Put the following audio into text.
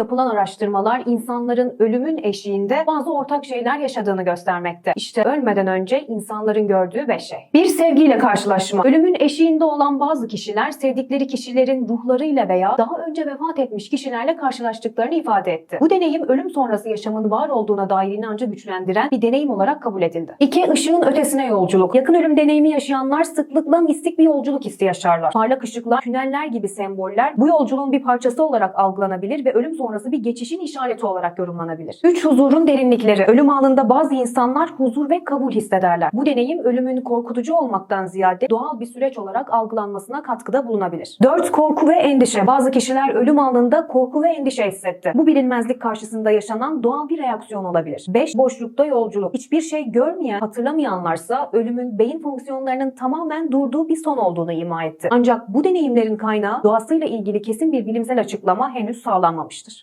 Yapılan araştırmalar insanların ölümün eşiğinde bazı ortak şeyler yaşadığını göstermekte. İşte ölmeden önce insanların gördüğü beş şey. Bir sevgiyle karşılaşma. Ölümün eşiğinde olan bazı kişiler sevdikleri kişilerin ruhlarıyla veya daha önce vefat etmiş kişilerle karşılaştıklarını ifade etti. Bu deneyim ölüm sonrası yaşamın var olduğuna dair inancı güçlendiren bir deneyim olarak kabul edildi. İki, ışığın ötesine yolculuk. Yakın ölüm deneyimi yaşayanlar sıklıkla mistik bir yolculuk hissi yaşarlar. Parlak ışıklar, tüneller gibi semboller bu yolculuğun bir parçası olarak algılanabilir ve ölüm sonrası bir geçişin işareti olarak yorumlanabilir. 3. Huzurun derinlikleri. Ölüm anında bazı insanlar huzur ve kabul hissederler. Bu deneyim ölümün korkutucu olmaktan ziyade doğal bir süreç olarak algılanmasına katkıda bulunabilir. 4. Korku ve endişe. Bazı kişiler ölüm anında korku ve endişe hissetti. Bu bilinmezlik karşısında yaşanan doğal bir reaksiyon olabilir. 5. Boşlukta yolculuk. Hiçbir şey görmeyen, hatırlamayanlarsa ölümün beyin fonksiyonlarının tamamen durduğu bir son olduğunu ima etti. Ancak bu deneyimlerin kaynağı doğasıyla ilgili kesin bir bilimsel açıklama henüz sağlanmamıştır.